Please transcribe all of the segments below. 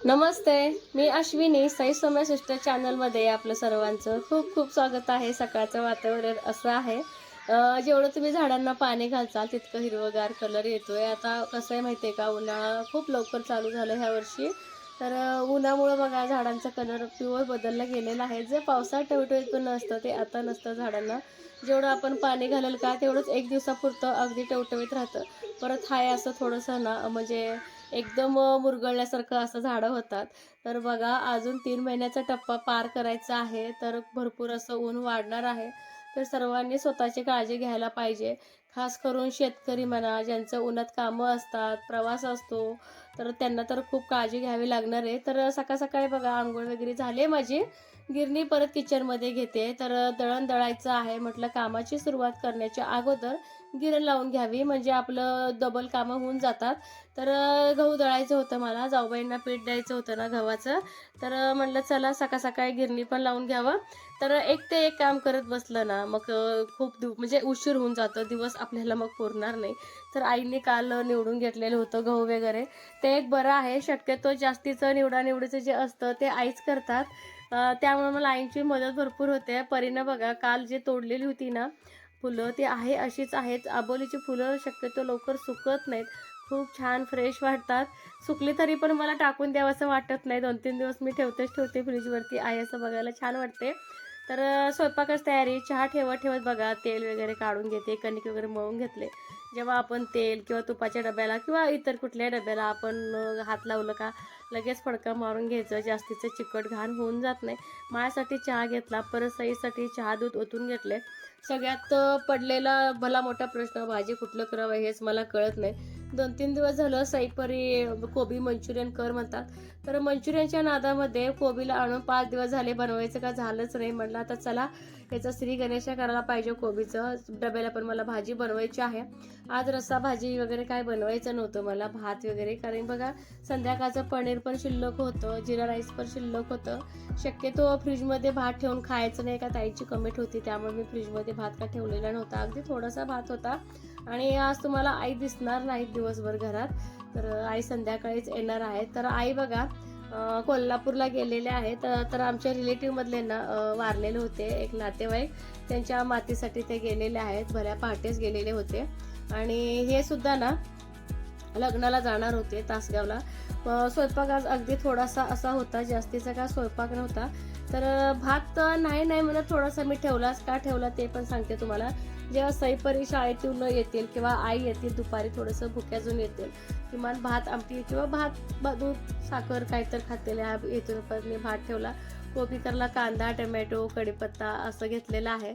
नमस्ते मी अश्विनी साई सोम्या सिस्टर चॅनलमध्ये आपलं सर्वांचं खूप खूप स्वागत आहे. सकाळचं वातावरण असं आहे. जेवढं तुम्ही झाडांना पाणी घालचाल तितकं हिरवगार कलर येतोय. आता कसं आहे माहिती आहे का उन्हाळा खूप लवकर चालू झालं ह्या वर्षी. तर उन्हामुळं बघा झाडांचा कलर प्युअर बदलला गेलेला आहे. जे पावसाळ्यात टवटवीत पण नसतं ते आता नसतं झाडांना. जेवढं आपण पाणी घालेल का तेवढंच एक दिवसापुरतं अगदी टवटवीत राहतं. परत हाय असं थोडंसं ना म्हणजे एकदम मुरगळल्यासारखं असं झाडं होतात. तर बघा अजून तीन महिन्याचा टप्पा पार करायचा आहे. तर भरपूर असं ऊन वाढणार आहे. तर सर्वांनी स्वतःची काळजी घ्यायला पाहिजे. खास करून शेतकरी म्हणा ज्यांचं उन्हात कामं असतात प्रवास असतो तर त्यांना तर खूप काळजी घ्यावी लागणार आहे. तर सकाळ सकाळी बघा आंघोळ वगैरे झाली माझी. गिरणी परत किचनमध्ये घेते. तर दळण दळायचं आहे म्हटलं कामाची सुरुवात करण्याच्या अगोदर गिरण लावून घ्यावी. म्हणजे आपलं डबल कामं होऊन जातात. तर गहू दळायचं होतं मला. जाऊबाईंना पीठ द्यायचं होतं ना गव्हाचं. तर म्हटलं म्हणलं चला सकाळ सकाळी गिरणी पण लावून घ्यावं. तर एक ते एक काम करत बसलं ना मग खूप दिव म्हणजे उशीर होऊन जातं. दिवस आपल्याला मग पुरणार नाही. तर आईने काल निवडून घेतलेलं होतं गहू वगैरे. ते एक बरं आहे. शक्यतो जास्तीचं निवडानिवडीचं जे असतं ते आईच करतात. त्यामुळे मला आईची मदत भरपूर होते. परीनं बघा काल जे तोडलेली होती ना फुलं ती आहे अशीच आहेत. आबोलीची फुलं शक्यतो लवकर सुकत नाहीत. खूप छान फ्रेश वाटतात. सुकली तरी पण मला टाकून द्यावं असं वाटत नाही. दोन तीन दिवस मी ठेवतेच ठेवते फ्रीजवरती आहे असं बघायला छान वाटते. तर स्वयंपाकच तयारी. चहा ठेवत ठेवत बघा तेल वगैरे काढून घेते कणिक वगैरे मळून घेतले. जेव्हा आपण तेल किंवा तुपाच्या डब्याला किंवा इतर कुठल्या डब्याला आपण हात लावलं का लगेच फडका मारून घ्यायचं. जास्तीचं चिकट घाण होऊन जात नाही. माझ्यासाठी चहा घेतला. परत सईसाठी चहा दूध ओतून घेतले. सगळ्यात पडलेला भला मोठा प्रश्न भाजी कुठलं करावं हेच मला कळत नाही. दोन तीन दिवस झालं सईपरी कोबी मंचुरियन कर म्हणतात. तर मंचुरियनच्या नादामध्ये कोबीला आणून पाच दिवस झाले बनवायचं का झालंच नाही. म्हटलं आता चला याचं श्री गणेशा करायला पाहिजे कोबीचं. डब्याला पण मला भाजी बनवायची आहे. आज रस्सा भाजी वगैरे काय बनवायचं नव्हतं मला भात वगैरे. कारण बघा संध्याकाळचं पनीर पण शिल्लक होतं जिरा राईस पण शिल्लक होतं. शक्यतो फ्रीजमध्ये भात ठेवून खायचं नाही का? ताईची कमेंट होती त्यामुळे मी फ्रीजमध्ये भात का ठेवलेला नव्हता. अगदी थोडासा भात होता. आणि आज तुम्हाला आई दिसणार नाही दिवसभर घरात. तर आई संध्याकाळीच येणार आहे. तर आई बघा कोल्हापूरला गेलेले आहेत. तर आमच्या रिलेटिव्हमधले ना वारलेले होते. एक नातेवाईक त्यांच्या मातीसाठी ते गेलेले आहेत. भल्या पहाटेच गेलेले होते. आणि हे सुद्धा ना लग्नाला जाणार होते तासगावला. स्वयंपाक आज अगदी थोडासा असा होता जास्तीचा का स्वयंपाक नव्हता. तर भात नाही नाही म्हणत थोडासा मी ठेवलाच. का ठेवला ते पण सांगते तुम्हाला. जेव्हा सईपरी शाळेतून येतील किंवा आई येतील दुपारी थोडंसं भुक्याजून येतील. किमान भात आमटी किंवा भात दूध साखर काहीतर खातेले ह्या येथून मी भात ठेवला. कोबीकरला कांदा टमॅटो कढीपत्ता असं घेतलेलं आहे.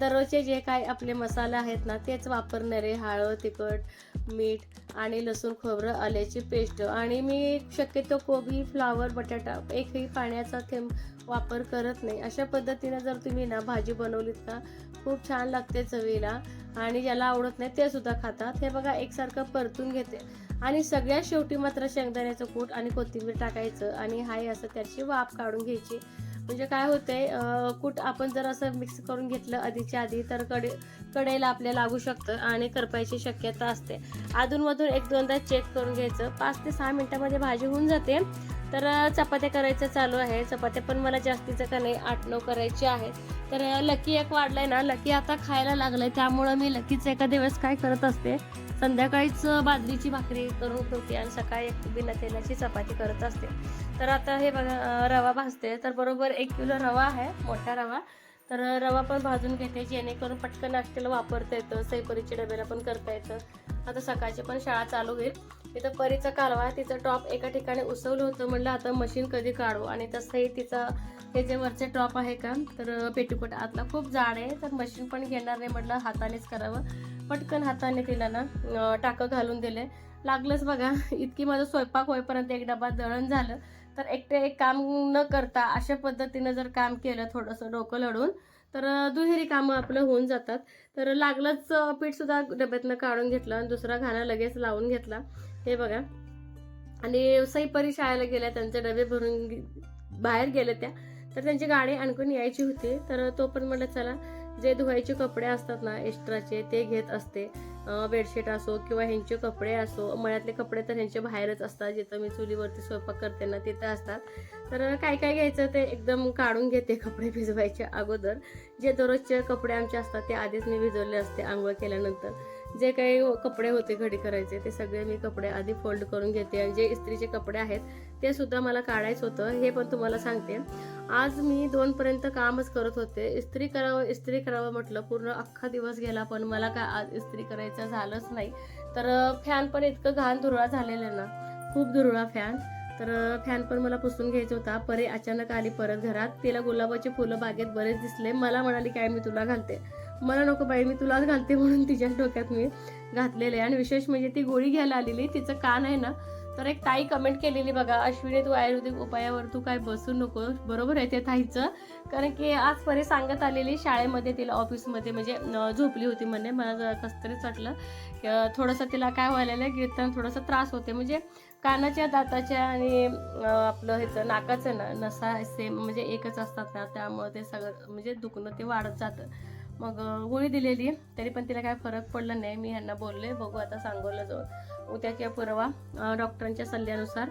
दररोजचे जे काही आपले मसाले आहेत ना तेच वापरणारे हळद तिखट मीठ आणि लसूण खोबरं आल्याची पेस्ट. आणि मी शक्यतो कोबी फ्लावर बटाटा एकही पाण्याचा थेंब वापर करत नाही. अशा पद्धतीनं जर तुम्ही ना भाजी बनवलीत का खूप छान लागते चवीला आणि ज्याला आवडत नाही ते सुद्धा खातात. हे बघा एकसारखं परतून घेते. आणि सगळ्यात शेवटी मात्र शेंगदाण्याचं कूट आणि कोथिंबीर टाकायचं आणि हाय असं त्याची वाफ काढून घ्यायची. म्हणजे काय होतंय कूट आपण जर असं मिक्स करून घेतलं आधीच्या आधी तर कडे कडेला आपल्या लागू शकतं आणि करपायची शक्यता असते. अधूनमधून एक दोनदा चेक करून घ्यायचं. पाच ते सहा मिनिटामध्ये भाजी होऊन जाते. तर चपात्या करायचं चालू आहे. चपात्या पण मला जास्तीचं का नाही आठ नऊ करायची आहे तर लकी एक वाढलाय ना लकी आता खायला लागलाय. त्यामुळं मी लकीच एका दिवस काय करत असते संध्याकाळीच बाजरीची भाकरी करून ठेवते आणि सकाळी एक बिना तेलाची चपाती करत असते. तर आता हे बघा रवा भाजते तर बरोबर एक किलो रवा आहे मोठा रवा. तर रवा पण भाजून घेते जेणेकरून पटकन नाश्त्याला वापरता येतं. सैपरीच्या डब्याला पण करता येतं. आता सकाळची पण शाळा चालू होईल. तिथं परीचा कालवा तिचं टॉप एका ठिकाणी उसवलं होतं. म्हणलं आता मशीन कधी काढू? आणि तसंही तिचा हे जे वरचे टॉप आहे का तर पेटीकोट. आतला खूप जाड आहे तर मशीन पण घेणार नाही म्हटलं हातानेच करावं. पटकन हाताने तिला ना टाकं घालून दिले. लागलंच बघा इतकी माझं स्वयंपाक होईपर्यंत एक डबा दळण झालं. तर एकटे एक काम न करता अशा पद्धतीनं जर काम केलं थोडंसं डोकं लढून तर दुहेरी कामं आपलं होऊन जातात. तर लागलंच पीठसुद्धा डब्यातनं काढून घेतलं आणि दुसरा घाणा लगेच लावून घेतला. हे बघा. आणि सईपरी शाळेला गेल्या त्यांचे डबे भरून बाहेर गेल्या त्या. तर त्यांची गाडी आणखून यायची होती. तर तो पण म्हटलं चला जे धुवायचे कपडे असतात ना एक्स्ट्राचे ते घेत असते. बेडशीट असो किंवा ह्यांचे कपडे असो मळ्यातले कपडे तर ह्यांचे बाहेरच असतात. जिथं मी चुलीवरती स्वयंपाक करते ना तिथं असतात. तर काय काय घ्यायचं? ते एकदम काढून घेते कपडे भिजवायच्या अगोदर. जे दररोजचे कपडे आमचे असतात ते आधीच मी भिजवले असते आंघोळ केल्यानंतर. जे काही कपडे होते घडी करायचे ते सगळे मी कपडे आधी फोल्ड करून घेते आणि जे इस्त्रीचे कपडे आहेत ते सुद्धा मला काढायचं होतं हे पण तुम्हाला सांगते. आज मी दोनपर्यंत कामच करत होते. इस्त्री करावं इस्त्री करावं म्हटलं पूर्ण अख्खा दिवस गेला पण मला काय आज इस्त्री करायचं झालंच नाही. तर फॅन पण इतकं घाण धुरळा झालेला आहे ना खूप धुरळा फॅन. तर फॅन पण मला पुसून घ्यायचा होता. परे अचानक आली परत घरात. तिला गुलाबाची फुलं बागेत बरेच दिसले. मला म्हणाली काय मी तुला घालते? मला नको बाई मी तुलाच घालते म्हणून तिच्या डोक्यात मी घातलेले आहे. आणि विशेष म्हणजे ती गोळी घ्यायला आलेली तिचं कान आहे ना तर एक ताई कमेंट केलेली बघा अश्विनी तू आयुर्वेदिक उपायावर तू काय बसू नको. बरोबर आहे ते ताईचं. कारण की आज परी सांगत आलेली शाळेमध्ये तिला ऑफिसमध्ये म्हणजे झोपली होती म्हणे. मला जरा कसं तरीच वाटलं की, थोडंसं तिला काय व्हायला गिरताना थोडासा त्रास होते. म्हणजे कानाच्या दाताच्या आणि आपलं ह्याचं नाकाचं ना नसा सेम म्हणजे एकच असतात ना त्यामुळे ते सगळं म्हणजे दुखणं ते वाढत जातं. मग गोळी दिलेली. तरी पण तिला काय फरक पडला नाही. मी ह्यांना बोलले बघू आता सांगवलं जाऊन. उद्या किंवा परवा डॉक्टरांच्या सल्ल्यानुसार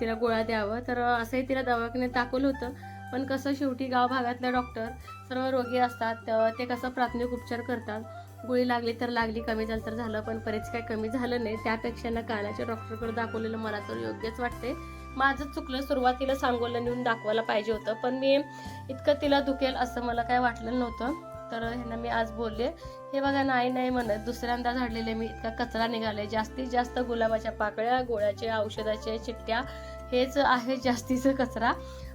तिला गोळ्या द्यावं. तर असंही तिला दवाखान्यात दाखवलं होतं. पण कसं शेवटी गाव भागातल्या डॉक्टर सर्व रोगी असतात. तर ते कसं प्राथमिक उपचार करतात. गोळी लागली तर लागली कमी झालं तर झालं. पण बरेच काय कमी झालं नाही. त्यापेक्षा ना कानाच्या डॉक्टरकडे दाखवलेलं मला तर योग्यच वाटते माझं चुकलं सुरुवातीला सांगोला नेऊन दाखवायला पाहिजे होतं. पण मी इतकं तिला दुखेल असं मला काय वाटलं नव्हतं. तर ह्यांना मी आज बोलले. हे बघा नाही नाही म्हणत. दुसऱ्यांदा झाडलेले मी इतका कचरा निघाले जास्तीत जास्त गुलाबाच्या पाकळ्या गोळ्याच्या औषधाच्या चिट्ट्या हेच आहे जास्तीचं कचरा.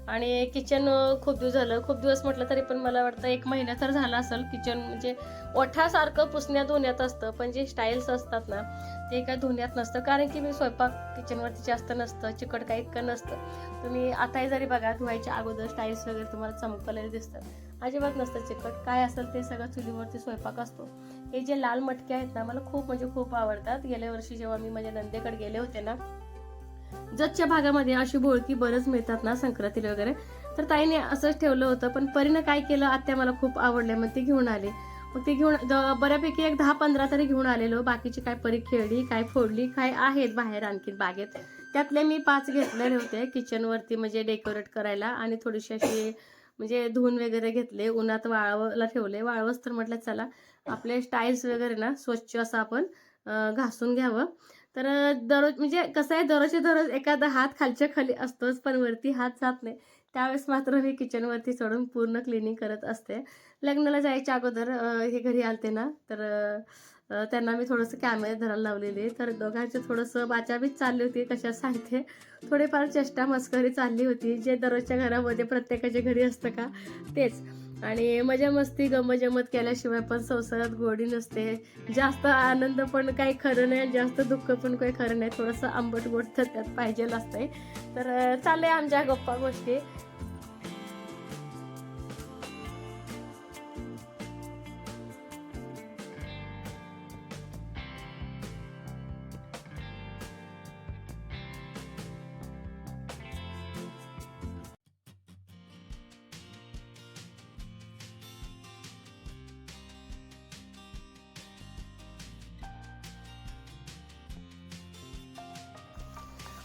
आणि किचन खूप दिवस झालं. खूप दिवस म्हटलं तरी पण मला वाटतं एक महिना तर झाला असेल. किचन म्हणजे ओठासारखं पुसण्या धुण्यात असतं पण जे स्टाईल्स असतात ना ते काय धुण्यात नसतं. कारण की मी स्वयंपाक किचनवरती जास्त नसतं चिकट काही इतकं नसतं. तुम्ही आताही जरी बघा धुवायच्या अगोदर स्टाईल्स वगैरे तुम्हाला चमकलेले दिसतात. अजिबात नसतं चिकट. काय असेल ते सगळं चुलीवरती स्वयंपाक असतो. हे जे लाल मटके आहेत ना मला खूप म्हणजे खूप आवडतात. गेल्या वर्षी जेव्हा मी माझ्या नंदेकडे गेले होते ना जतच्या भागामध्ये अशी भोळकी बरंच मिळतात ना संक्रांतीला वगैरे. तर ताईने असंच ठेवलं होतं पण परीनं काय केलं आत्या मला खूप आवडले मग ती घेऊन आले. मग ती घेऊन बऱ्यापैकी एक दहा पंधरा तरी घेऊन आलेलो. बाकीची काय परी खेळली काय फोडली काय आहेत बाहेर आणखी बागेत. त्यातले मी पाच घेतलेले होते किचनवरती म्हणजे डेकोरेट करायला आणि थोडीशी अशी म्हणजे धुवून वगैरे घेतले उन्हात वाळवला ठेवले. वाळवस तर म्हटलं चला आपले स्टाईल्स वगैरे ना स्वच्छ असं आपण घासून घ्यावं. तर दररोज म्हणजे कसं आहे दररोजच्या दररोज एखादा हात खालच्या खाली असतोच पण वरती हात जात नाही. त्यावेळेस मात्र मी किचनवरती चढून पूर्ण क्लिनिंग करत असते. लग्नाला जायच्या अगोदर हे घरी आलते ना तर त्यांना मी थोडंसं कॅमेरे धरायला लावलेले तर दोघांचे थोडंसं बाचाबीच चालली होती कशा सांगते. थोडेफार चेष्टा मस्करी चालली होती. जे दररोजच्या घरामध्ये प्रत्येकाच्या घरी असतं का तेच. आणि मजा मस्ती गमजमत केल्याशिवाय पण संसारात गोडी नसते. जास्त आनंद पण काही खरं नाही जास्त दुःख पण काही खरं नाही. थोडंसं आंबट गोड तर त्यात पाहिजेल असतंय. तर अं, चाललंय आमच्या गप्पा गोष्टी.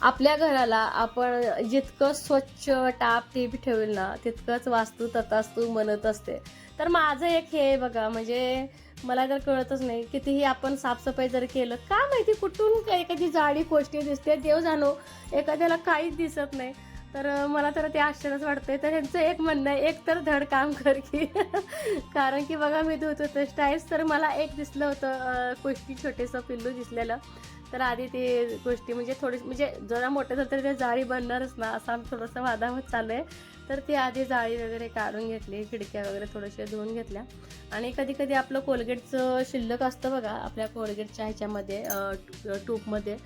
आपल्या घराला आपण जितकं स्वच्छ टाप टीप ठेवेल ना तितकंच वास्तू ततास्तू म्हणत असते. तर माझं एक हे आहे बघा म्हणजे मला तर कळतच नाही कितीही आपण साफसफाई जर केलं का माहिती कुठून एखादी जाडी कोष्टी दिसते देव जाणो एखाद्याला काहीच दिसत नाही. तर मला तर ते आश्चर्यच वाटतंय. तर ह्यांचं एक म्हणणं आहे एक तर धड काम कर की. कारण की बघा मी धुत होतं स्टाईल्स तर मला एक दिसलं होतं कोष्टी गोष्टी छोटेसं पिल्लू दिसलेलं. तर आधी ते गोष्टी म्हणजे थोडी म्हणजे जरा मोठं झालं तरी ते जाळी बनणारच ना असं आम्ही थोडंसं वादावत चालू आहे तर ती आधी जाळी वगैरे काढून घेतली खिडक्या वगैरे थोडेसे धुवून घेतल्या. आणि कधी कधी आपलं कोलगेटचं शिल्लक असतं बघा आपल्या कोलगेटच्या ह्याच्यामध्ये टूपमध्ये ट्यूबमध्ये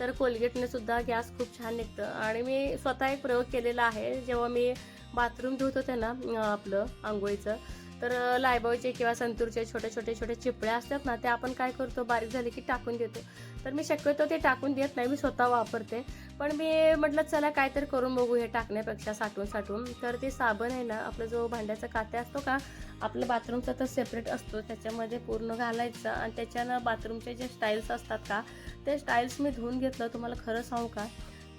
तर कोलगेटने सुद्धा गॅस खूप छान निघतं. आणि मी स्वतः एक प्रयोग केलेला आहे जेव्हा मी बाथरूम धुत होते ना आपलं आंघोळीचं तर लायबॉयचे किंवा संतूरचे छोटे छोटे छोटे चिपळ्या असतात ना ते आपण काय करतो बारीक झाले की टाकून देतो तर मी शक्यतो ते टाकून देत नाही मी स्वतः वापरते. पण मी म्हटलं चला काहीतरी करून बघू हे टाकण्यापेक्षा साठवून साठवून. तर ते साबण आहे ना आपला जो भांड्याचा कात्या असतो का आपलं बाथरूमचा तर सेपरेट असतो. त्याच्यामध्ये पूर्ण घालायचं आणि त्याच्यानं बाथरूमचे जे स्टाईल्स असतात का ते स्टाईल्स मी धुवून घेतलं. तुम्हाला खरं सांगू का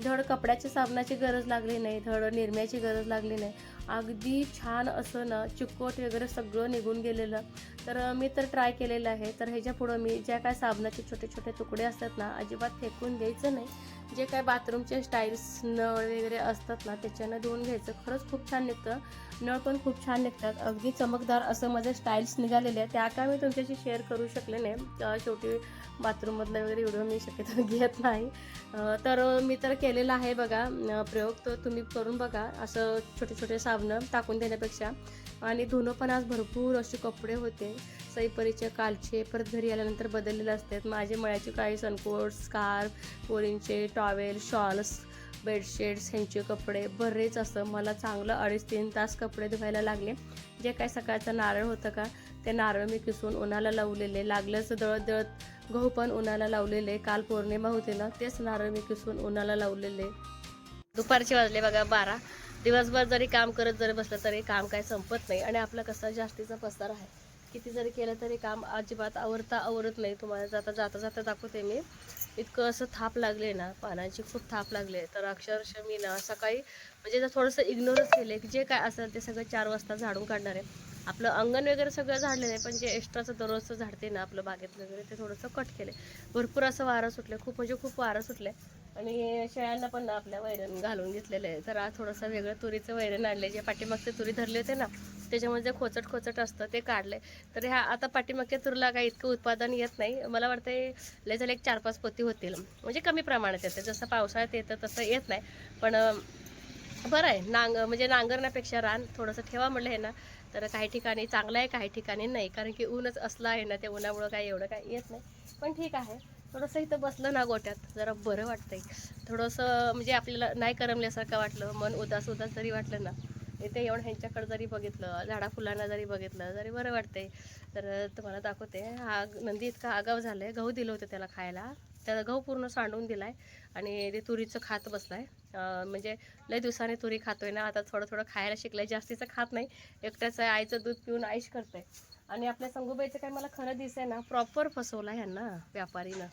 धड कपड्याच्या साबणाची गरज लागली नाही धड निरम्याची गरज लागली नाही. अगदी छान असं ना चिकट वगैरे सगळं निघून गेलेलं. तर मी तर ट्राय केलेलं आहे. तर ह्याच्या पुढं मी ज्या काय साबणाचे छोटे छोटे तुकडे असतात ना अजिबात फेकून द्यायचं नाही. जे काय बाथरूमचे स्टाईल्स नळ वगैरे असतात ना त्याच्यानं धुवून घ्यायचं. खरंच खूप छान निघतं. नळ पण खूप छान निघतात. अगदी चमकदार असं माझे स्टाईल्स निघालेले आहेत. त्या काय मी तुमच्याशी शेअर करू शकले नाही. शेवटी बाथरूममधला वगैरे व्हिडिओ मी शक्यतो घेत नाही. तर मी तर केलेला आहे बघा प्रयोग. तर तुम्ही करून बघा. असं छोटे छोटे साबणं टाकून देण्यापेक्षा. आणि धुणं पण आज भरपूर असे कपडे होते. सईपरीचे कालचे परत घरी आल्यानंतर बदललेले असतात. माझे मळ्याचे काही सनकोट स्कार्फ पोरींचे टॉवेल शॉल्स बेडशीट्स ह्यांचे कपडे बरेच असं मला चांगलं अडीच तीन तास कपडे धुवायला लागले. जे काय सकाळचं नारळ होतं का ते नारळ मी किसून उन्हाला लावलेले. लागलंच दळत दळत गहू पण उन्हाला लावलेले. काल पौर्णिमा होती ना तेच नारळ मी किसून उन्हाला लावलेले. दुपारचे वाजले बघा बारा. दिवसभर जरी काम करत जरी बसलं तरी काम काय संपत नाही. आणि आपला कसा जास्तीचा पसार आहे. किती जरी केलं तरी काम अजिबात आवरता आवरत नाही. तुम्हाला जाता जाता जाता दाखवते मी. इतकं असं थाप लागले ना पानाची खूप थाप लागले. तर अक्षरशः मी ना सकाळी म्हणजे जर थोडंसं इग्नोरच केले की जे काय असेल ते सगळं चार वाजता झाडून काढणार आहे. आपलं अंगण वगैरे सगळं झाडलेलं आहे पण जे एक्स्ट्राचं दररोजचं झाडते ना आपलं बागेत वगैरे ते थोडंसं कट केले भरपूर असं वारं सुटलं खूप म्हणजे खूप वारं सुटले आणि शेळ्यांना पण ना आपल्या वैरण घालून घेतलेलं आहे. तर आज थोडंसं वेगळं तुरीचं वैरण आणले जे पाठीमागचे तुरी धरले होते ना त्याच्यामध्ये जे खोचट खोचट असतं ते काढले तर ह्या आता पाठीमागच्या तुरीला काही इतकं उत्पादन येत नाही. मला वाटतं लय झाले एक चार पाच पोती होतील. म्हणजे कमी प्रमाणात येते. जसं पावसाळ्यात येतं तसं येत नाही. पण बरं आहे. नांग म्हणजे नांगरण्यापेक्षा रान थोडंसं ठेवा म्हणलं हे ना तर काही ठिकाणी चांगलं आहे काही ठिकाणी नाही. कारण की ऊनच असलं आहे ना ते उन्हामुळं काही एवढं काही येत नाही. पण ठीक आहे. थोडंसं इथं बसलं ना गोट्यात जरा बरं वाटतंय. थोडंसं म्हणजे आपल्याला नाही करमल्यासारखं वाटलं मन उदास उदास जरी वाटलं ना इथे येऊन ह्यांच्याकडे जरी बघितलं झाडा फुलांना जरी बघितलं जरी बरं वाटतंय. तर तुम्हाला दाखवते हा नंदी इतका आगाव झालं आहे गहू दिलं होतं त्याला खायला. त्याला गहू पूर्ण सांडून दिला आहे आणि ते तुरीचं खात बसलं आहे म्हणजे लय दिवसाने तुरी खातोय ना आता थोडं थोडं खायला शिकलंय जास्तीचं खात नाही. एकट्याचं आईचं दूध पिऊन आईश करतंय. आणि आपल्या संगूबाईचं काय मला खरं दिसतंय ना प्रॉपर फसवला ह्यांना व्यापारीनं.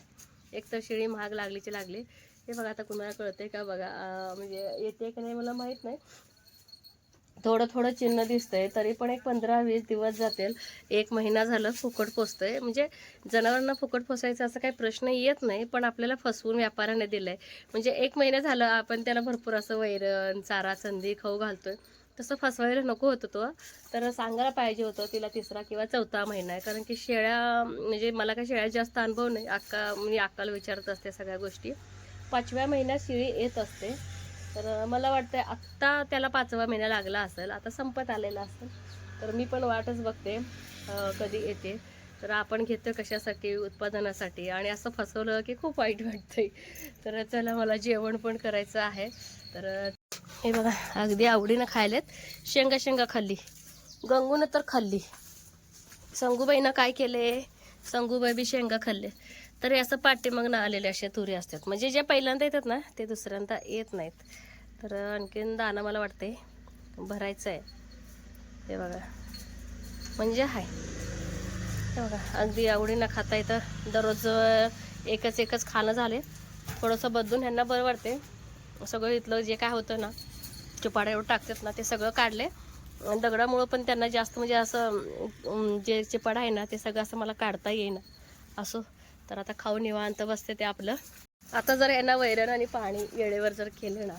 एक तर शिळी महाग लागलीची लागली. हे बघा आता कुणाला कळतंय का बघा म्हणजे येते की नाही मला माहीत नाही. थोडं थोडं चिन्ह दिसतंय तरी पण एक पंधरा वीस दिवस जातील. एक महिना झालं फुकट पोचतंय म्हणजे जनावरांना फुकट पोसायचा असा काही प्रश्न येत नाही पण आपल्याला फसवून व्यापाऱ्याने दिलंय. म्हणजे एक महिना झालं आपण त्याला भरपूर असं वैरण चारा संधी खाऊ घालतोय. तसं फसवायला नको होतं तो तर सांगायला पाहिजे होतं तिला तिसरा किंवा चौथा महिना आहे. कारण की शेळ्या म्हणजे मला काही शेळ्या जास्त अनुभव नाही. अक्का मी अक्काला विचारत असते सगळ्या गोष्टी. पाचव्या महिन्यात शिळी येत असते. तर मला वाटतं आत्ता त्याला पाचवा महिना लागला असेल. आता संपत आलेला असेल. तर मी पण वाटच बघते कधी येते. तर आपण घेतो कशासाठी उत्पादनासाठी? आणि असं फसवलं की खूप वाईट वाटतंय. तर चला मला जेवण पण करायचं आहे. तर हे बघा अगदी आवडीनं खायलेत. शेंगा शेंगा खाल्ली. गंगूनं तर खाल्ली. संगूबाईनं काय केले? संगूबाई बी शेंगा खाल्ले. तर असं पाठीमागनं आलेले असे तुरी असतात. म्हणजे जे पहिल्यांदा येतात ना ते दुसऱ्यांदा येत नाहीत. तर आणखीन दाणं मला वाटते भरायचं आहे. हे बघा. म्हणजे आहे हे बघा अगदी आवडीनं खाता येतं दररोज एकच एकच खाणं झाले. थोडंसं बदलून ह्यांना बरं वाटते सगळं इथलं जे काय होतं ना चिपाड्यावर एवढं टाकतात ना ते सगळं काढले. आणि दगडामुळं पण त्यांना जास्त म्हणजे असं जे चिपाड आहे ना ते सगळं असं मला काढता येईना. असो. तर आता खाऊ निवांत बसते ते आपलं. आता जर यांना वैरण आणि पाणी वेळेवर जर केलं ना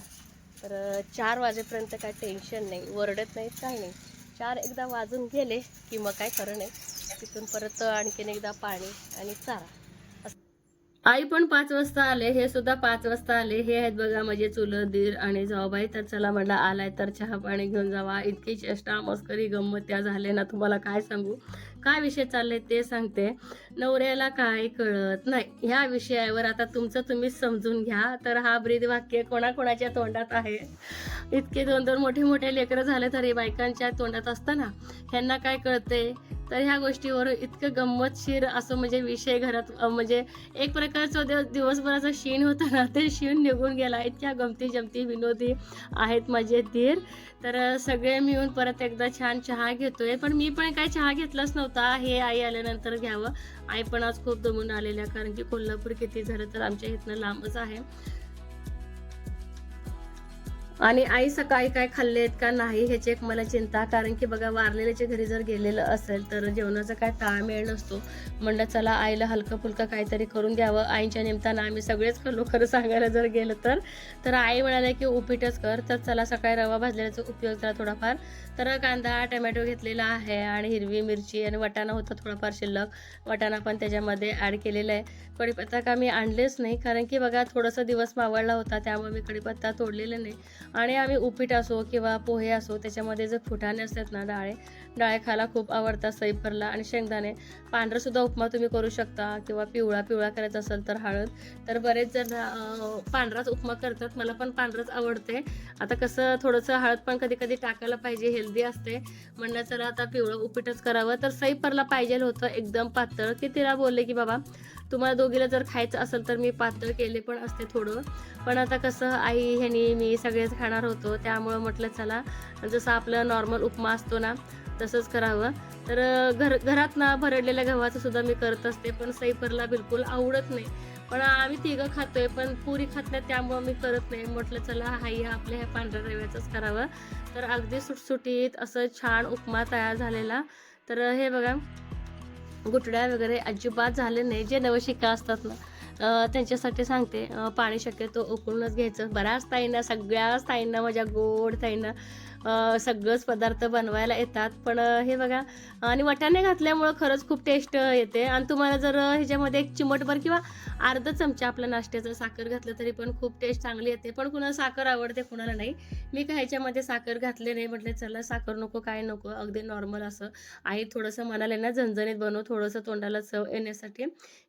तर चार वाजेपर्यंत काय टेन्शन नाही वरडत नाहीत काही नाही. चार एकदा वाजून गेले की मग काय खरं नाही. तिथून परत आणखीन एकदा पाणी आणि चारा. आई पण पाच वाजता आले हे सुद्धा पाच वाजता आले. हे आहेत बघा माझे चुलत दीर आणि जाऊबाई. तर चला म्हटलं आलाय तर चहा पाणी घेऊन जावा. इतकी चेष्टा मस्करी गंमत त्या झाले ना. तुम्हाला काय सांगू? काय विषय चालले ते सांगते. नवऱ्याला काय कळत नाही. ह्या विषयावर आता तुमचं तुम्ही समजून घ्या. तर हा ब्रीद वाक्य कोणाकोणाच्या तोंडात आहे? इतके दोन दोन मोठे मोठे लेकरं झाले तरी बायकांच्या तोंडात असताना ह्यांना काय कळते तर ह्या गोष्टीवर इतकं गंमतशीर असं म्हणजे विषय घरात म्हणजे एक प्रकारचं दिव- दिवसभराचा शीण होता ना ते शीण निघून गेला. इतक्या गमती जमती विनोदी आहेत माझे धीर. तर सगळे मिळून परत एकदा छान चहा घेतोय. पण मी पण काय चहा घेतलाच नव्हता. हे आई आल्यानंतर घ्यावं. आई पण आज खूप दमून आलेल्या कारण की कोल्हापूर किती झालं तर आमच्या इथनं लांबच आहे. आणि आई सकाळी काय खाल्ले आहेत का नाही ह्याची एक मला चिंता कारण की बघा वारलेल्याच्या घरी जर गेलेलं असेल तर जेवणाचा काय ताळमेळ नसतो. म्हणलं चला आईला हलकं फुलकं काहीतरी करून द्यावं आईच्या निमित्तानं आम्ही सगळेच खाल्लो खरं सांगायला जर गेलं तर. तर आई म्हणाले की उपीटच कर. तर चला सकाळी रवा भाजलेल्याचा उपयोग झाला थोडाफार. तर कांदा टमॅटो घेतलेला आहे आणि हिरवी मिरची आणि वाटाणा होता थोडाफार शिल्लक. वाटाणा पण त्याच्यामध्ये ॲड केलेला आहे. कढीपत्ता का मी आणलेच नाही कारण की बघा थोडासा दिवस मावळला होता त्यामुळे मी कढीपत्ता तोडलेला नाही. आणि आम्ही उपीट असो किंवा पोहे असो त्याच्यामध्ये जर फुटाणे असतात ना डाळे डाळे खायला खूप आवडतात सैफरला आणि शेंगदाणे. पांढरं सुद्धा उपमा तुम्ही करू शकता किंवा पिवळा पिवळा करायचा असेल तर हळद. तर बरेच जण पांढराच उपमा करतात. मला पण पांढराच आवडते. आता कसं थोडंसं हळद पण कधी कधी टाकायला पाहिजे हेल्दी असते. म्हणलं चला आता पिवळं उपीटच करावं. तर सैफरला पाहिजे होतं एकदम पातळ. की तिला बोलले की बाबा तुम्हाला दोघीला जर खायचं असेल तर मी पातळ केले पण असते थोडं. पण आता कसं आई ह्यानी मी सगळेच खाणार होतो. त्यामुळं म्हटलं चला जसं आपलं नॉर्मल उपमा असतो ना तसंच करावं. तर घर घरात ना भरडलेल्या गव्हाचं सुद्धा मी करत असते पण सैपरला बिलकुल आवडत नाही. पण आम्ही तिघं खातोय पण पुरी खात नाही त्यामुळं मी करत नाही. म्हटलं चला हाई आपल्या ह्या पांढऱ्या रव्याचंच करावं. तर अगदी सुटसुटीत असं छान उपमा तयार झालेला. तर हे बघा गुटड्या वगैरे अजिबात झाले नाही जे नवशिका असतात ना त्यांच्यासाठी सांगते. पाणी शक्यतो उकळूनच घ्यायचं. बऱ्याच ताईंना सगळ्याच ताईंना माझ्या गोड ताईंना. सगळंच पदार्थ बनवायला येतात. पण हे बघा आणि वाटाणे घातल्यामुळं खरंच खूप टेस्ट येते. आणि तुम्हाला जर ह्याच्यामध्ये एक चिमटभर किंवा अर्धा चमचा आपल्या नाश्त्याचं साखर घातलं तरी पण खूप टेस्ट चांगली येते. पण कुणाला साखर आवडते कुणाला नाही. मी काय ह्याच्यामध्ये साखर घातले नाही म्हटलं चला साखर नको काय नको अगदी नॉर्मल असं. आई थोडंसं म्हणाले ना झणझणीत बनव थोडंसं तोंडाला चव येण्यासाठी.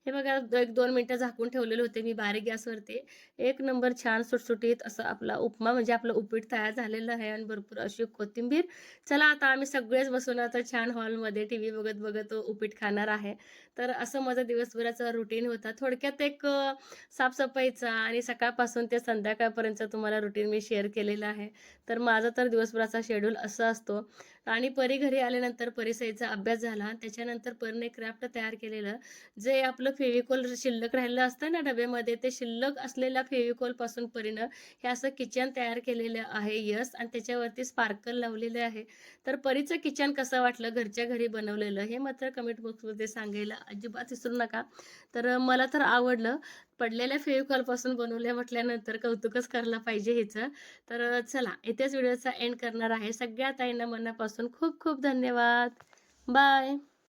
हे बघा एक दोन मिनटं झाकून ठेवलेले होते मी बारीक गॅसवरती. एक नंबर छान सुटसुटीत असं आपला उपमा म्हणजे आपलं उपीट तयार झालेलं आहे आणि भरपूर अशी कोथिंबीर. चला आता आम्ही सगळेच बसून आता छान हॉलमध्ये टी व्ही बघत बघत उपीट खाणार आहे. तर असं माझं दिवसभराचा रुटीन होता. थोडक्यात एक साफसफाईचा आणि सकाळपासून ते संध्याकाळपर्यंत तुम्हाला रुटीन मी शेअर केलेलं आहे. तर माझा तर दिवसभराचा शेड्यूल असा असतो. आणि परी घरी आल्यानंतर परिसईचा अभ्यास झाला. त्याच्यानंतर परीने क्राफ्ट तयार केलेलं जे आपलं फेविकोल शिल्लक राहिलं असतं ना डब्यामध्ये ते शिल्लक असलेल्या फेविकोलपासून परीनं हे असं किचन तयार केलेलं आहे यस आणि त्याच्यावरती स्पार्कल लावलेले आहे. तर परीचं किचन कसं वाटलं? घरच्या घरी बनवलेलं? हे मात्र कमेंट बॉक्समध्ये सांगायला अजिबात विसरू नका. तर मला तर आवडलं. पडलेल्या फेविकॉलपासून बनवल्या म्हटल्यानंतर कौतुकच करायला पाहिजे ह्याचं. तर चला इथेच व्हिडिओचा एंड करणार आहे. सगळ्या ताईंना मनापासून खूप खूप धन्यवाद. बाय